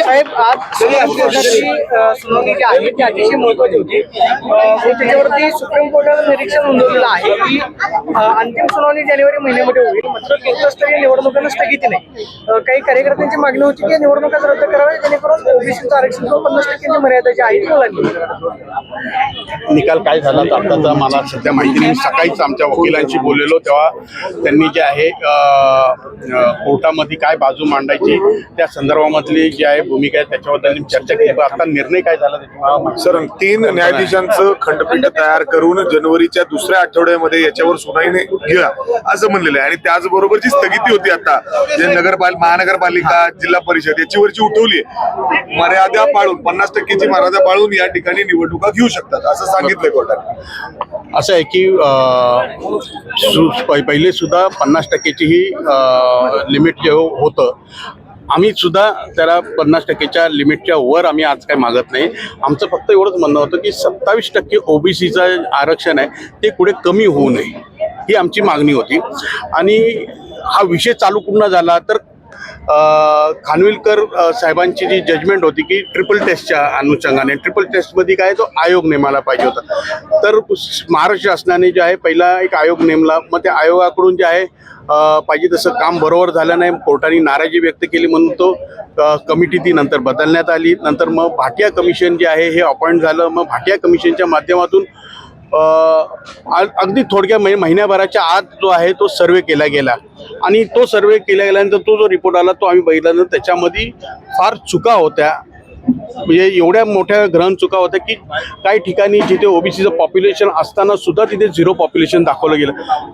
साहेब आज सुनावणी जी आहे ती अतिशय महत्वाची होती. त्याच्यावरती सुप्रीम कोर्टानं निरीक्षण नोंदवलेलं आहे. की अंतिम सुनावणी जानेवारी महिन्यामध्ये होईल. मात्र केंद्रस्तरीय निवडणुकांना स्थगिती नाही. काही कार्यकर्त्यांची मागणी होती की या निवडणुका रद्द कराव्या जेणेकरून ओबीसीचं आरक्षण पन्नास टक्क्यांची मर्यादा जी आहे ती ओलांडली निकाल काय झाला तर आताचा मला सध्या माहिती नाही. सकाळीच आमच्या वकिलांशी बोललेलो तेव्हा त्यांनी जे आहे कोर्टामध्ये काय बाजू मांडायची त्या संदर्भामधली जी आहे भूमिका आहे त्यांनी चर्चा केली. आता निर्णय काय झाला सर तीन न्यायाधीशांचं खंडपीठ तयार करून जनवरीच्या दुसऱ्या आठवड्यामध्ये याच्यावर सुनाईने घ्या असं म्हणलेलं आहे. आणि त्याचबरोबर जी स्थगिती होती आता जे नगरपाल महानगरपालिका जिल्हा परिषद याचीवरची उठवली मर्यादा पाळून पन्नास टक्केची मर्यादा पाळून या ठिकाणी निवडणुका घेऊ शकतात असं सांगितलंय कोर्टाने. असं आहे की सु- पहिले सुद्धा पन्नास टक्केची ही लिमिट जे हो-, होतं. आम्ही सुद्धा त्याला पन्नास टक्केच्या लिमिटच्या वर आम्ही आज काय मागत नाही. आमचं फक्त एवढंच म्हणणं होतं की सत्तावीस टक्के ओबीसीचं आरक्षण आहे ते पुढे कमी होऊ नये ही आमची मागणी होती. आणि हा विषय चालू पूर्ण झाला तर खानविलकर साहेबांची जी जजमेंट होती की ट्रिपल टेस्टच्या अनुषंगाने ट्रिपल टेस्टमध्ये काय तो आयोग नेमायला पाहिजे होता. तर महाराष्ट्र शासनाने जे आहे पहिला एक आयोग नेमला. मग त्या आयोगाकडून जे आहे पाहिजे तसं काम बरोबर झालं नाही. कोर्टाने नाराजी व्यक्त केली म्हणून तो कमिटी ती नंतर बदलण्यात आली. नंतर मग भाटिया कमिशन जे आहे हे अपॉइंट झालं. मग भाटिया कमिशनच्या माध्यमातून अगदी थोडक्या महि महिन्याभराच्या आत जो आहे तो सर्वे केला गेला. आणि तो सर्वे केला गेल्यानंतर तो जो रिपोर्ट आला तो आम्ही बघितल्यानंतर त्याच्यामध्ये फार चुका होत्या. म्हणजे एवढ्या मोठ्या ग्रहण चुका होत्या की काही ठिकाणी जिथे ओबीसीचं पॉप्युलेशन असताना सुद्धा तिथे झिरो पॉप्युलेशन दाखवलं गेलं.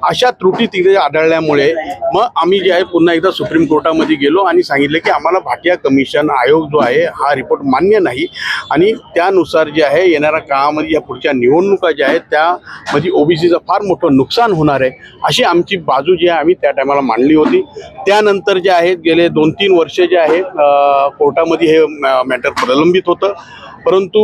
अशा त्रुटी तिथे आढळल्यामुळे मग आम्ही जे आहे पुन्हा एकदा सुप्रीम कोर्टामध्ये गेलो आणि सांगितलं की आम्हाला भाटिया कमिशन आयोग जो आहे हा रिपोर्ट मान्य नाही. आणि त्यानुसार जे आहे येणाऱ्या काळामध्ये या पुढच्या निवडणुका ज्या आहेत त्यामध्ये ओबीसीचं फार मोठं नुकसान होणार आहे अशी आमची बाजू जी आहे आम्ही त्या टायमाला मांडली होती. त्यानंतर जे आहेत गेले दोन तीन वर्ष जे आहे कोर्टामध्ये हे मॅटर प्रलंबित होतं. परंतु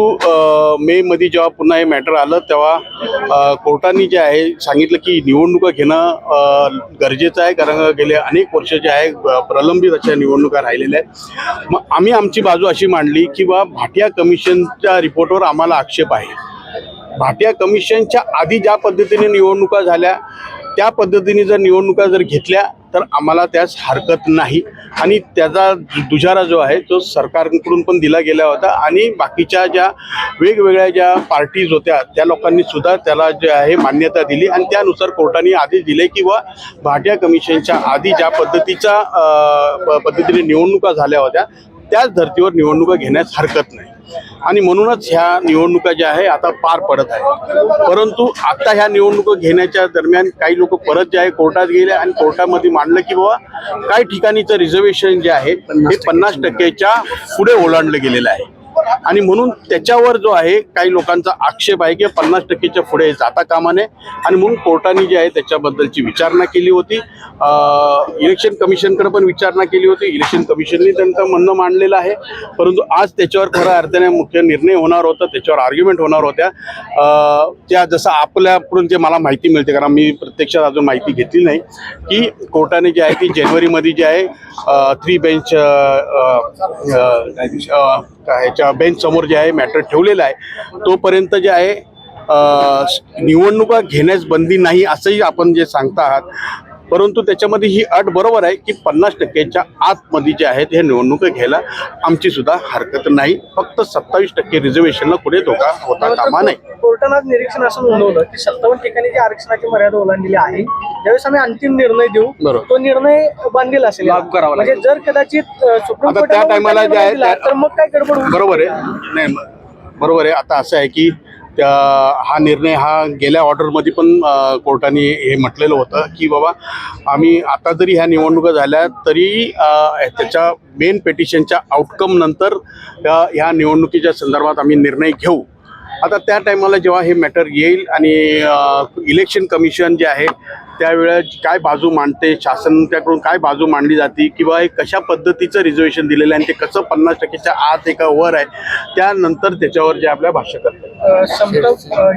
मेमध्ये जेव्हा पुन्हा हे मॅटर आलं तेव्हा कोर्टाने जे आहे सांगितलं की निवडणुका घेणं गरजेचं आहे. कारण गेले अनेक वर्ष जे आहे प्रलंबित अशा निवडणुका राहिलेल्या आहेत. मग आम्ही आमची बाजू अशी मांडली की बा भाटिया कमिशनच्या रिपोर्टवर आम्हाला आक्षेप आहे. भाटिया कमिशनच्या आधी ज्या पद्धतीने निवडणुका झाल्या त्या पद्धतीने जर निवडणुका जर घेतल्या तर आम्हाला त्यास हरकत नाही. आणि त्याचा दुजारा जो आहे तो सरकारकडून पण दिला गेला होता. आणि बाकीच्या ज्या वेगवेगळ्या ज्या पार्टीज होत्या त्या लोकांनी सुद्धा त्याला जे आहे मान्यता दिली. आणि त्यानुसार कोर्टाने आदेश दिले किंवा वा भाटिया कमिशनच्या आधी ज्या पद्धतीच्या प- पद्धतीने निवडणुका झाल्या होत्या त्याच धर्तीवर निवडणुका घेण्यास हरकत नाही. आणि म्हणूनच ह्या निवडणुका ज्या आहे आता पार पडत आहे परंतु आता ह्या निवडणुका घेण्याच्या दरम्यान काही लोक परत जे आहे कोर्टात गेले आणि कोर्टामध्ये मांडलं की बाबा काही ठिकाणीचं रिझर्वेशन जे आहे हे पन्नास टक्केच्या पुढे ओलांडलं गेलेलं आहे. आणि म्हणून त्याच्यावर जो आहे काही लोकांचा आक्षेप आहे की पन्नास टक्केच्या पुढे जाता कामा नये. आणि म्हणून कोर्टाने जे आहे त्याच्याबद्दलची विचारणा केली होती. इलेक्शन कमिशनकडे पण विचारणा केली होती. इलेक्शन कमिशनने त्यांचं म्हणणं मांडलेलं आहे. परंतु आज त्याच्यावर खऱ्या अर्थाने मुख्य निर्णय होणार होता. त्याच्यावर आर्ग्युमेंट होणार होत्या. त्या जसं आपल्याकडून जे मला माहिती मिळते कारण मी प्रत्यक्षात अजून माहिती घेतली नाही की कोर्टाने जे आहे ती जानेवारीमध्ये जे आहे थ्री बेंच ह्याच्या बेंच समोर जे आहे मॅटर ठेवलेलं आहे तोपर्यंत जे आहे निवडणुका घेण्यास बंदी नाही असंही आपण जे सांगता आहात. परंतु त्याच्यामध्ये ही अट बरोबर आहे की पन्नास टक्क्याच्या आतमध्ये जे आहेत हे निवडणुका घ्यायला आमची सुद्धा हरकत नाही. फक्त सत्तावीस टक्के रिझर्वेशनला पुढे धोका होता कामा नाही कोर्टानं आज निरीक्षण असं नोंदवलं की सत्तावन्न ठिकाणी जी आरक्षणाची मर्यादा ओलांडलेली आहे ज्यावेळेस आम्ही अंतिम निर्णय देऊ बरोबर. तो निर्णय बांधील असेल. म्हणजे जर कदाचित सुप्रीम टायमाला जे आहे तर मग काय गडबड बरोबर आहे. नाही बरोबर आहे. आता असं आहे की त्या हा निर्णय हा गेल्या ऑर्डरमध्ये पण कोर्टाने हे म्हटलेलं होतं की बाबा आम्ही आता जरी ह्या निवडणुका झाल्या तरी त्याच्या मेन पेटिशनच्या आउटकम नंतर ह्या निवडणुकीच्या संदर्भात आम्ही निर्णय घेऊ. आता त्या टायमाला जेव्हा हे मॅटर येईल आणि इलेक्शन कमिशन जे आहे त्यावेळेस काय बाजू मांडते? शासन त्याकडून काय बाजू मांडली जाते? किंवा हे कशा पद्धतीचं रिझर्वेशन दिलेलं आहे? आणि ते कसं पन्नास टक्केच्या आत एका वर आहे? त्यानंतर त्याच्यावर जे आपल्या भाष्य करतात.